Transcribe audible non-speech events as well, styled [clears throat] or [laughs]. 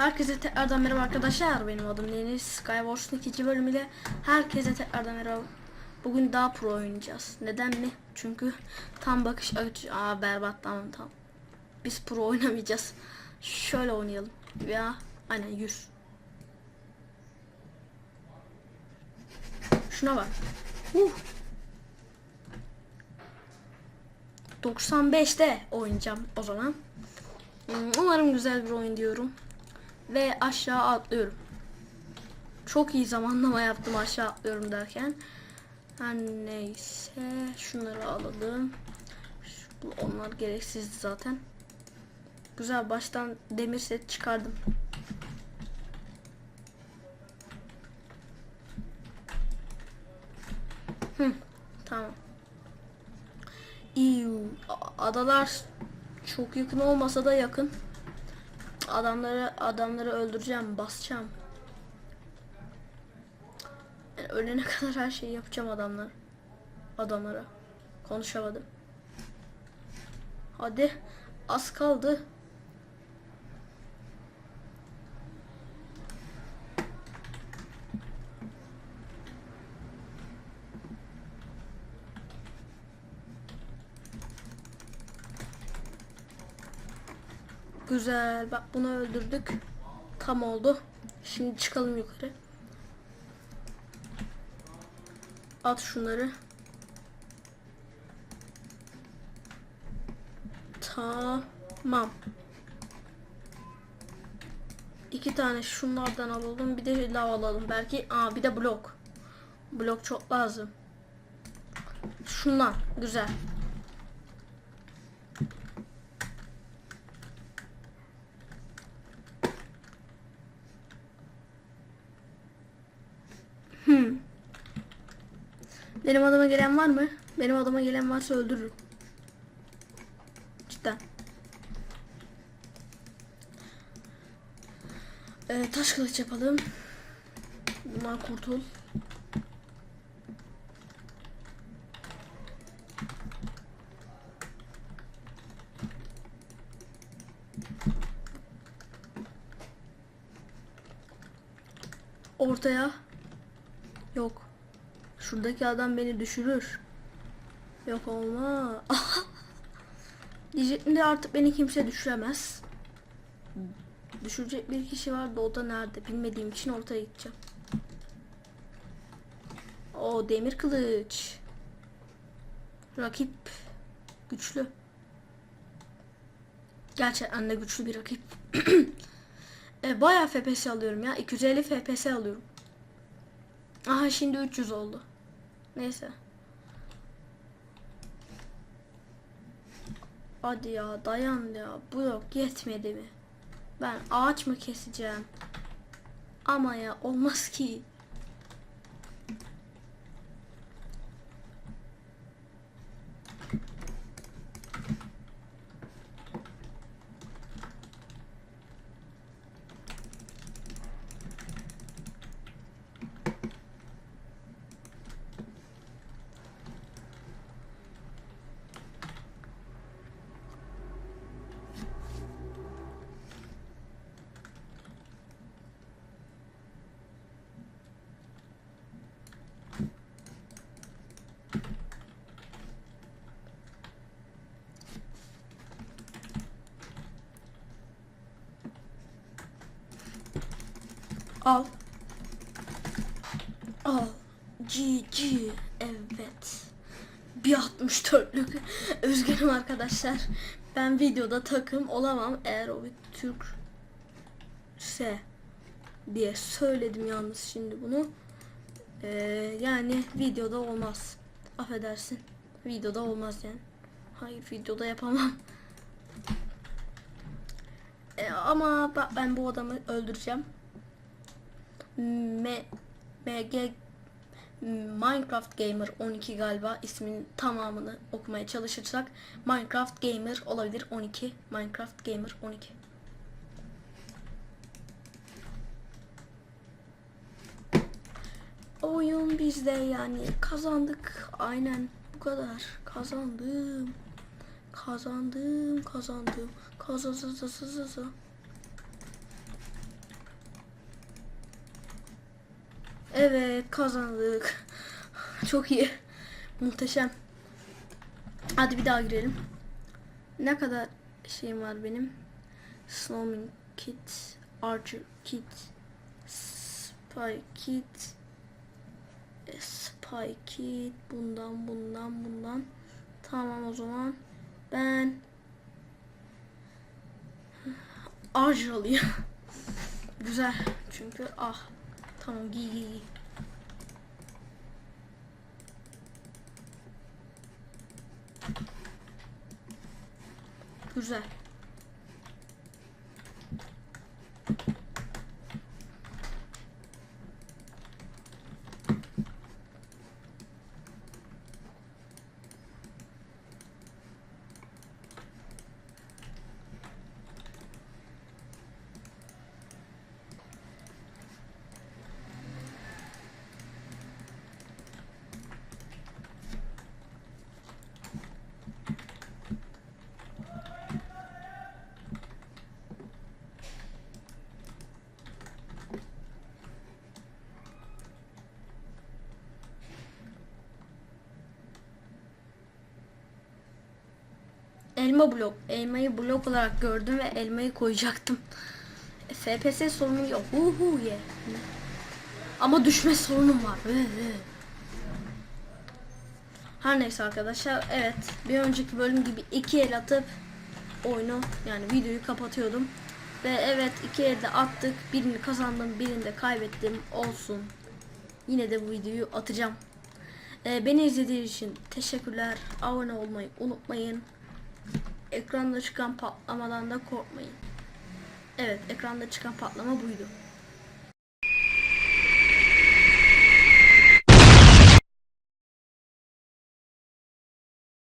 Herkese tekrardan merhaba arkadaşlar. Benim adım Deniz. Skywars'ın ikinci bölümüyle herkese tekrardan merhaba. Bugün daha pro oynayacağız. Neden mi? Çünkü tam bakış açı... Aa berbat tamam tamam. Biz pro oynamayacağız. Şöyle oynayalım. Ya aynen 100. Şuna bak. Uh. 95'te oynayacağım o zaman. Umarım güzel bir oyun diyorum. Ve aşağı atlıyorum. Çok iyi zamanlama yaptım aşağı atlıyorum derken. Her neyse şunları alalım. Onlar gereksizdi zaten. Güzel baştan demir set çıkardım. Hı, tamam. İyi. Adalar çok yakın olmasa da yakın. Adamları adamları öldüreceğim, basacağım. Yani ölene [laughs] kadar her şeyi yapacağım adamlar. Adamlara. Konuşamadım. Hadi. Az kaldı. Güzel. Bak bunu öldürdük. Tam oldu. Şimdi çıkalım yukarı. At şunları. Tamam. İki tane şunlardan alalım. Bir de lav alalım. Belki aa bir de blok. Blok çok lazım. Şundan. Güzel. Benim adama gelen var mı? Benim adama gelen varsa öldürürüm. Cidden. Ee, taş kılıç yapalım. Bundan kurtul. Ortaya. Yok. Şuradaki adam beni düşürür. Yok olma. [laughs] Diyecektim de artık beni kimse düşüremez. Düşürecek bir kişi var da o da nerede bilmediğim için ortaya gideceğim. O demir kılıç. Rakip güçlü. Gerçekten de güçlü bir rakip. [clears throat] e, bayağı FPS alıyorum ya. 250 FPS alıyorum. Aha şimdi 300 oldu. Neyse. Hadi ya dayan ya. Bu yok yetmedi mi? Ben ağaç mı keseceğim? Ama ya olmaz ki. Al. Al. GG. Evet. Bir 64'lük. [laughs] Üzgünüm arkadaşlar. Ben videoda takım olamam eğer o bir Türkse diye söyledim yalnız şimdi bunu. Ee, yani videoda olmaz. Affedersin. Videoda olmaz yani. Hayır videoda yapamam. Ee, [laughs] ama bak ben bu adamı öldüreceğim. MG Minecraft Gamer 12 galiba isminin tamamını okumaya çalışırsak Minecraft Gamer olabilir 12 Minecraft Gamer 12 Oyun bizde yani. Kazandık. Aynen. Bu kadar. Kazandım. Kazandım. Kazandım. Kazazazazazazaz Evet kazandık. Çok iyi. Muhteşem. Hadi bir daha girelim. Ne kadar şeyim var benim? Snowman kit, Archer kit, Spy kit, Spy kit, bundan bundan bundan. Tamam o zaman ben Archer alayım. [laughs] Güzel çünkü ah tamam giy giy giy. Güzel. Elma blok. Elmayı blok olarak gördüm ve elmayı koyacaktım. E, FPS sorunu yok. Uhu ye. Ama düşme sorunum var. Her neyse arkadaşlar. Evet. Bir önceki bölüm gibi iki el atıp oyunu yani videoyu kapatıyordum. Ve evet iki elde attık. Birini kazandım. Birini de kaybettim. Olsun. Yine de bu videoyu atacağım. Ee, beni izlediğiniz için teşekkürler. Abone olmayı unutmayın. Ekranda çıkan patlamadan da korkmayın. Evet, ekranda çıkan patlama buydu.